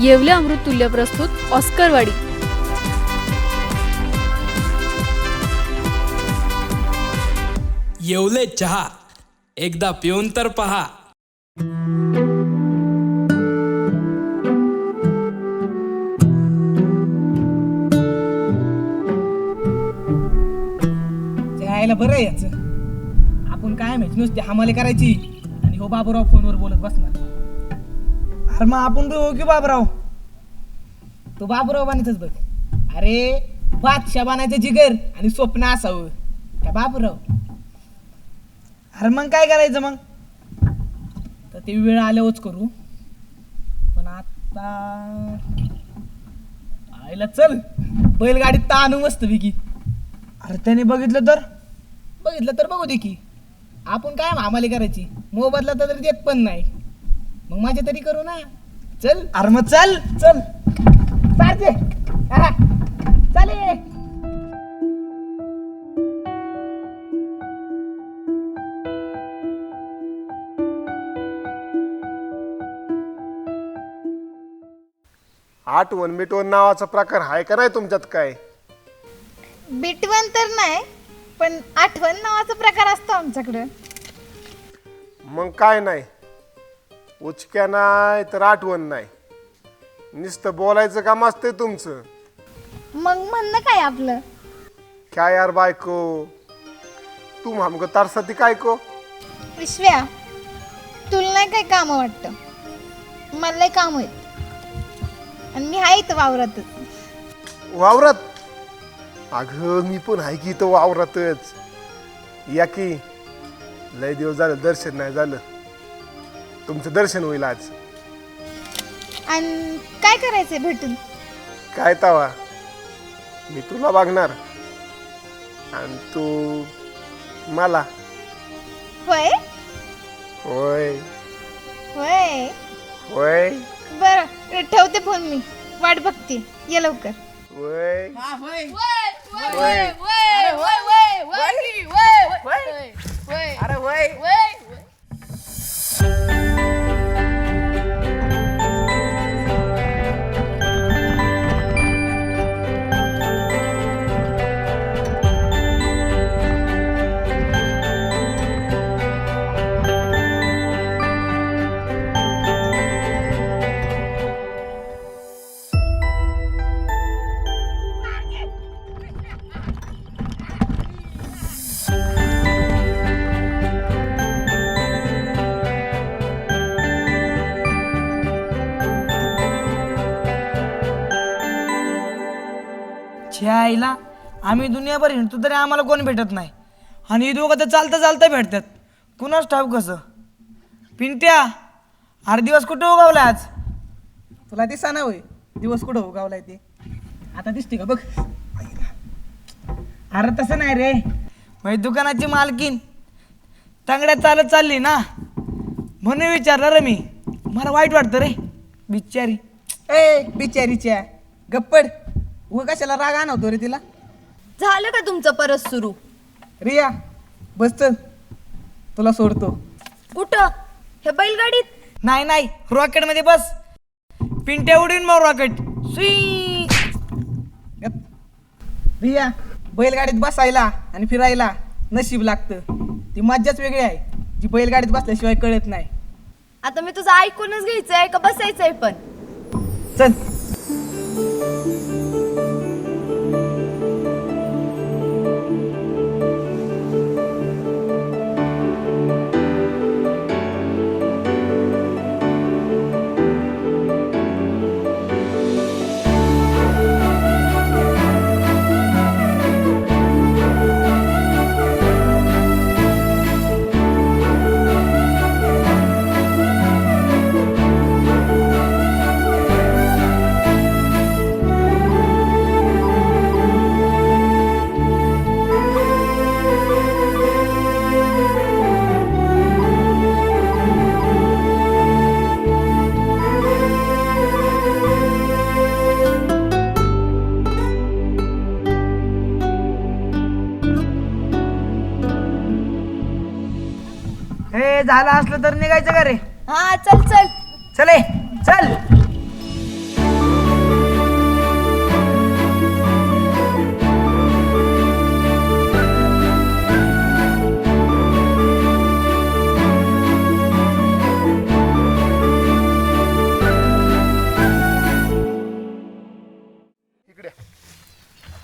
येवले अमृततुल्य प्रस्तुत ऑस्करवाडी. येवले चहा. एकदा पिऊन तर पहा. जायला बरं आहे याचं. आपण काय माहिती नुसते हमाले करायची. आणि हो बाबूराव फोनवर बोलत बसणार. अरे मग आपण बघू की बाबूराव? तो बाबूराव बनायचंच बघ. अरे बादशा बनायचं जिगर आणि स्वप्न असावं. का बाबूराव. अरे मग काय करायचं मग? तर ते वेळ आल्यावरच करू. पण आता आईला चल. बैलगाडीत ताणू मस्त विकी अरे त्याने बघितलं तर? बघितलं तर बघू दे की. आपण काय मामाली करायची? मोबदला तर देत पण नाही. मग माझ्या तरी करू ना. चल. अरे मग चल. चल. सारखे. चाले. आठवण मिटवण नावाचा प्रकार आहे का नाही तुमच्यात काय? बिटवण तर नाही पण आठवण नावाचा प्रकार असतो आमच्याकडं. मग काय नाही? उचक्या नाही तर आठवण नाही. नुसतं बोलायचं काम असतंय तुमचं. मग म्हणणं काय आपलं? काय यार बायको? तू आमक तारसाठी काय को? विश्व्या तुला नाही काय काम वाटतं? मला लय काम आहेत. आणि मी आहे इथं वावरातच. वावरात? अगं मी पण आहे की इथं वावरातच. या की लय दिवस झालं दर्शन नाही झालं. तुमचं दर्शन होईल आज. आणि काय करायचंय भेटून काय तवा मी तुला बघणार आणि तू मला होय होय होय होय बरं ठेवते फोन मी वाट बघते ये लवकर होय अरे वय आईला आम्ही दुनियाभर हिंडतो तरी आम्हाला कोण भेटत नाही. आणि ही दोघं तर चालता चालता भेटतात. कुणाच ठाऊक कसं? पिंट्या अरे दिवस कुठं उगावला आज? तुला ते सांगा होय दिवस कुठं उगावलाय ते? आता दिसते का बघ. अरे तसं नाही रे. म्हणजे दुकानाची मालकीन. तांगड्यात चालत चालली ना. म्हणून विचारलं रे मी. मला वाईट वाटतं रे. बिचारी ए बिचारीच्या गप्पड. व कशाला राग आणवतो रे तिला? झालं का तुमचं परत सुरू? रिया बस चल. तुला सोडतो. कुठं? हे बैलगाडीत? नाही नाही. रॉकेटमध्ये बस. पिंट्या उडीन मग रॉकेट. सुई गप. रिया बैलगाडीत बसायला आणि फिरायला नशीब लागतं. ती मज्जाच वेगळी आहे. जी बैलगाडीत बसल्याशिवाय कळत नाही. आता मी तुझं ऐकूनच घ्यायचंय का बसायचंय पण? चल. झालं असलं तर निघायचं का रे हा चल चल. चले चल.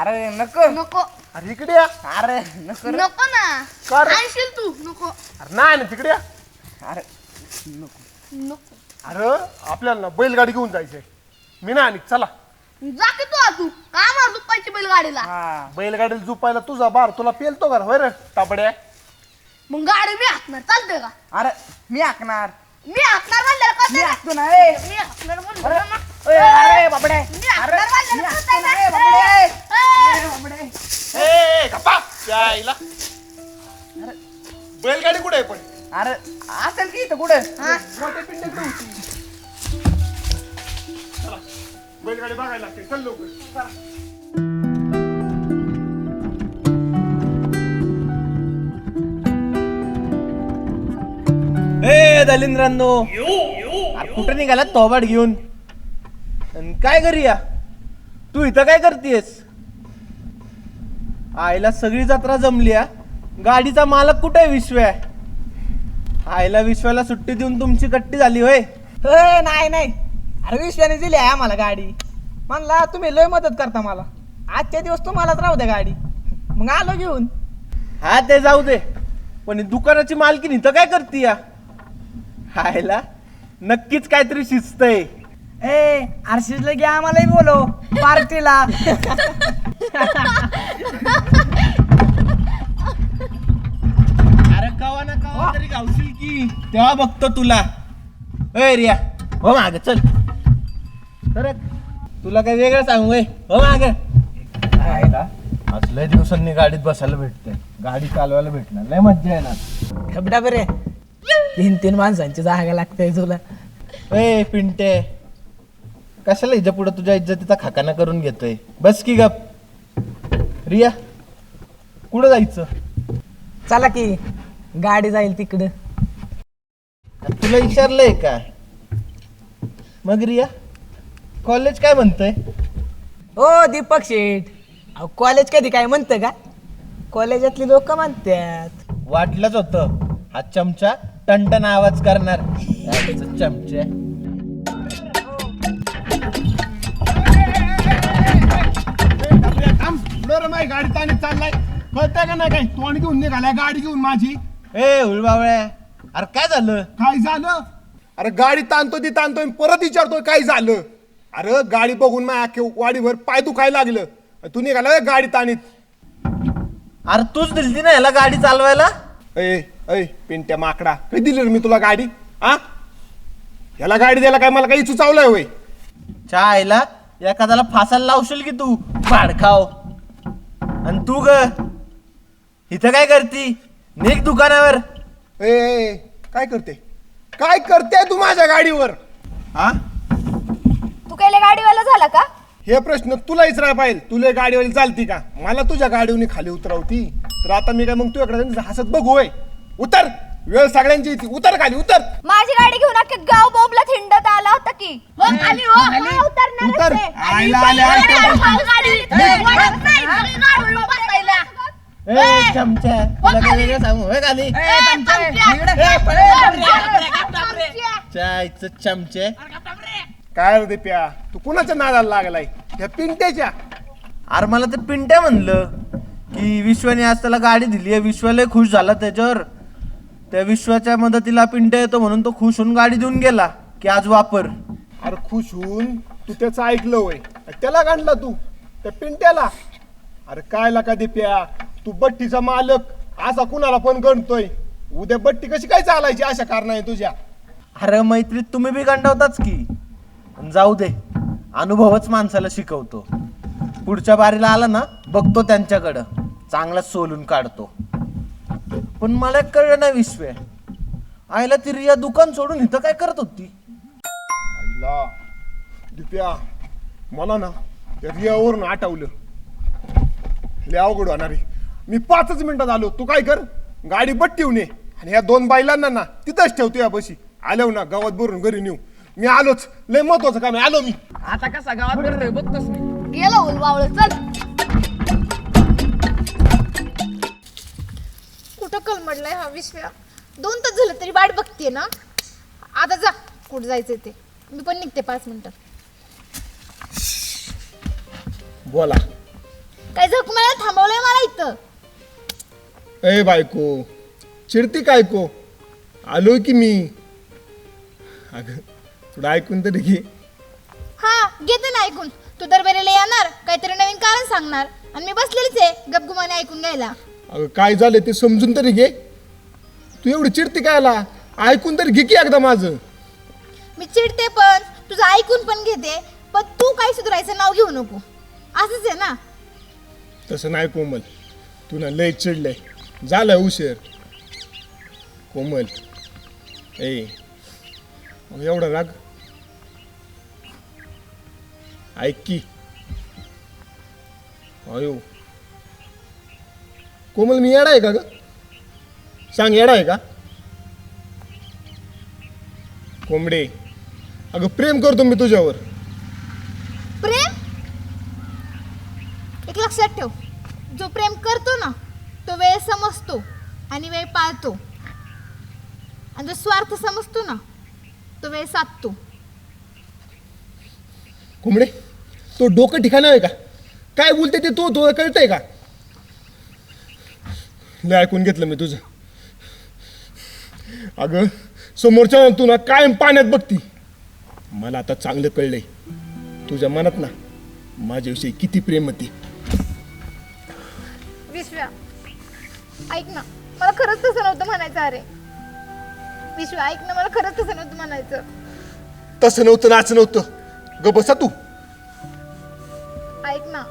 अरे नको. नको. अरे इकडे या. अरे नको रे. नको ना. का रे? आणशील तू. नको. अरे नाही ना तिकडे या. अरे नको. अरे आपल्याला ना बैलगाडी घेऊन जायचंय. मी ना आणि चला. जा की तू तू का मार दुपारची बैलगाडीला? हा. बैलगाडीला झुपायला तुझा बार तुला पेलतो का? होय रे ताबड्या मग गाडी मी हाकणार. चालते का? अरे मी हाकणार. मी हाकणार म्हणलं का मी? हाकतो ना ए. मी हाकणार म्हणलं ना. अरे बाबडे मी हाकणार म्हणलं ना, कळतंय ना? बाबडे. ए, बाबडे. ए गप्पा त्या आईला बैलगाडी कुठे आहे पण? अरे असेल की इथं कुठं? मोठ्या चला बैलगाडी बघायला लागते. चल लवकर. ए दलिंद्रांनो. अरे कुठं निघाला तोबाड घेऊन? अन काय करी या तू इथं काय करतेस? आईला सगळी जत्रा जमली हा. गाडीचा मालक कुठे आहे विश्व्या आईला विश्वाला सुट्टी देऊन तुमची कट्टी झाली होय. नाही नाही. अरे विश्वाने दिली आहे आम्हाला गाडी. म्हणला तुम्ही लय मदत करता मला. आजच्या दिवस तुम्हालाच राहू द्या गाडी. मग आलो घेऊन. हा ते जाऊ दे. पण ही दुकानाची मालकीन इथं काय करते या आईला नक्कीच काहीतरी शिस्त आहे ए आरशीजला घ्या आम्हालाही बोलो पार्टीला. अरे कवा ना कवा तरी गावशील की. तेव्हा बघतो तुला. ए रिया हो माग चल. खरं तुला काही वेगळं सांगू ए हो माग. आज लय दिवसांनी गाडीत बसायला भेटते. गाडी चालवायला भेटणार. लय मज्जा येणार. खबडा बरे. तीन तीन माणसांची जागा लागते तुला. ए पिंटे. कशाला हिच्या पुढे तुझ्या इज्जतीचा खाकाना करून घेतोय? बस की गप. रिया कुठं जायचं? चला की गाडी जाईल तिकडं. तुला विचारलंय का? मग रिया कॉलेज काय म्हणतंय? ओ दीपक शेठ. अहो कॉलेज कधी काय म्हणतं का? कॉलेजातली लोक म्हणतात वाटलंच होतं हा चमचा टनटन आवाज करणार. याचं चमचे माही गाडी ताणी चाललाय. कळतंय का नाही काय तोंड घेऊन निघालाय गाडी घेऊन माझी. ए हुळबावळ्या अरे काय झालं? काय झालं? अरे गाडी ताणतो ती ताणतोय परत विचारतोय काय झालं? अरे गाडी बघून माझ्या अख्खे वाडीभर पाय दुखायला लागलं. तू निघाला गाडी ताणीत? अरे तूच दिलती ना याला गाडी चालवायला? ए ऐ पिंट्या माकडा कधी दिली रे मी तुला गाडी? आ? याला गाडी द्यायला काय मला काही सुचावलंय होय? आईला एखाद्याला फासायला लावशील की तू? भाडखाव. आणि तू ग इथं काय करती? निघ दुकानावर. ए, ए काय करते? काय करते तू माझ्या गाडीवर? हा तू काय गाडीवाला झाला का? हे प्रश्न तुला विचारायला पाहिजे. तुला गाडीवाली चालती का? मला तुझ्या गाडीवरून खाली उतरवती. तर आता मी काय मग तुझ्याकडे हसत बघू होय? उतर! वेळ सगळ्यांची येते उतर खाली उतर. माझी गाडी घेऊन अख्खे गाव बोबला थिंडत आला होता की. हो खाली हो. हो, उतरणारच उतर. आहे. आईला आले, आले, अरे, आले. अरे, गाडी इथे वळत नाही, सगळी गाडीवर बसायला. ए चमच्या तुला काय वेगळं सांगू? होय खाली. ए, चमच्या. चायचं चमचे. काय रे प्या? तू कुणाच्या नादाला लागलाय? त्या पिंट्याच्या. अरे मला ते पिंट्या म्हणलं की विश्वाने आज त्याला गाडी दिली. आहे विश्वाला खुश झाला त्याच्यावर. त्या विश्वाच्या मदतीला पिंट्या येतो म्हणून तो खुश होऊन गाडी देऊन गेला की आज वापर. अरे खुश होऊन तू त्याचं ऐकलं होय. त्याला गाणला तू त्या पिंट्याला. अरे काय लाका प्या तू बट्टीचा मालक असा कुणाला पण गणतोय. उद्या बट्टी कशी काय चालायची अशा कारणाने तुझ्या? अरे मैत्रीत तुम्ही बी गंडवताच की. पण जाऊ दे अनुभवच माणसाला शिकवतो. पुढच्या बारीला आला ना बघतो त्यांच्याकडं. चांगला सोलून काढतो. पण मला कळलं नाही विश्वे. आईला ती रिया दुकान सोडून इथं काय करत होती? आईला दिप्या मला ना त्या रियावरून आठवलं लय अवघड होणार आहे. मी पाचच मिनिटात आलो तू काय कर? गाडी बट्टीव ने आणि ह्या दोन बायलांना ना तिथंच ठेवतो या बशी. आलो ना गावात भरून घरी नेऊ. मी आलोच. लय महत्वाचं काम आहे. आलो मी. आता कसा गावात करतोय बघतोस मी. गेलो उलवावळ चल. कलमडलाय हा विश्व्या. दोन तास झालं तरी वाट बघतीये ना. आता जा कुठं जायचंय ते. मी पण निघते पाच मिनिटं. बोला. काय झक मला थांबवलंय मला इथं? ए बायको चिडती काय को? आलोय की मी? अगं थोडं ऐकून तरी घे. हा घेते ना ऐकून. तू तर बेरेला येणार काहीतरी नवीन कारण सांगणार. आणि मी बसलेलीच आहे गपगुमाने ऐकून घ्यायला. अगं काय झालं ते समजून तरी घे. तू एवढी चिडती कायला? ऐकून तरी घे की एकदा माझं. मी चिडते पण तुझं ऐकून पण घेते. पण तू काय सुधारायचं नाव घेऊ नको. असंच आहे ना? तसं नाही कोमल. तू ना लय चिडलंय. झालं उशीर. कोमल. ए मग एवढा राग. ऐक की. अयो. कोमल मी येडा आहे का ग? सांग येडा आहे का? कोंबडे. अगं प्रेम करतो मी तुझ्यावर. प्रेम? एक लक्षात ठेव. जो प्रेम करतो ना तो वेळ समजतो आणि वेळ पाळतो. आणि जो स्वार्थ समजतो ना तो वेळ साधतो. कोंबडे तो डोकं ठिकाण आहे का? काय बोलते ते तो? तुला कळतंय का? लय ऐकून घेतलं मी तुझं. अगं समोरच्या तू ना कायम पाण्यात बघती. मला आता चांगलं कळलंय. तुझ्या मनात ना माझ्याविषयी किती प्रेम होती विश्व्या ऐक ना मला खरंच तसं नव्हतं म्हणायचं अरे. विश्वा ऐक ना मला खरंच तसं नव्हतं म्हणायचं. तसं नव्हतं नाच नव्हतं. ग बसा तू. ऐक ना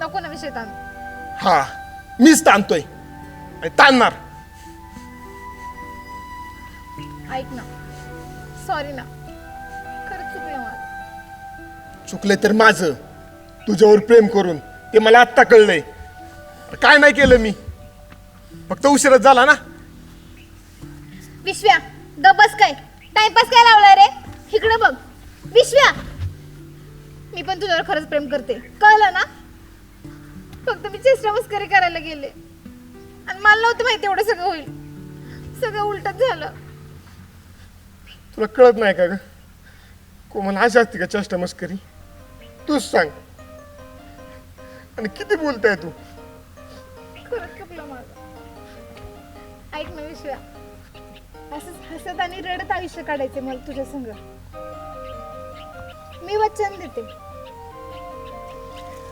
नको ना विषय ताण. हा मीच ताणतोय. आणि ताणणार ऐक ना. सॉरी ना. खरंच चुकलं मला. चुकलंय तर माझं. तुझ्यावर प्रेम करून. ते मला आत्ता कळलंय. काय नाही केलं मी. फक्त उशीरच झाला ना. विश्व्या गबस काय? टाइमपास काय लावलाय रे? इकडे बघ. विश्व्या! मी पण तुझ्यावर खरंच प्रेम करते. कळलं ना? फक्त मी चेष्टा मस्करी करायला गेले. आणि मला नव्हतं माहिती एवढं सगळं होईल. सगळं उलटच झालं. तुला कळत नाही का ग? कोमल अशी असते का चेष्टा मस्करी? तूच सांग. आणि किती बोलताय तू? चुकलं माझं. ऐक ना विश्व्या असंच हसत आणि रडत आयुष्य काढायचे मला तुझ्या संग. मी वचन देते.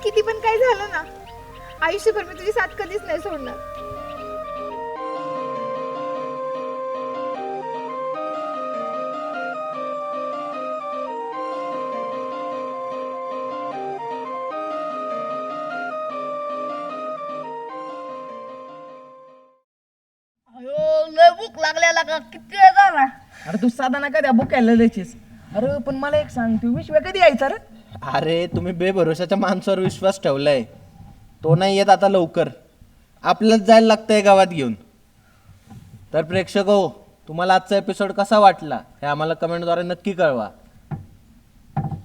किती पण काय झालं ना आयुष्यभर मी तुझी साथ कधीच नाही सोडणार. भूक लागलेला का? किती वेळ झाला अरे तू साधा ना कधी भूक खायला लयचीस अरे पण मला एक सांग तू विश्व कधी यायचा रे? अरे तुम्ही बेभरोशाच्या माणसावर विश्वास ठेवलाय. तो नाही येत आता लवकर. आपल्यालाच जायला लागतंय गावात घेऊन. तर प्रेक्षक हो तुम्हाला आजचा एपिसोड कसा वाटला हे आम्हाला कमेंटद्वारे नक्की कळवा.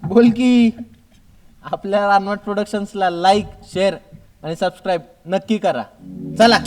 बोल की आपल्या रानवट प्रोडक्शन्सला लाईक शेअर आणि सबस्क्राईब नक्की करा. चला.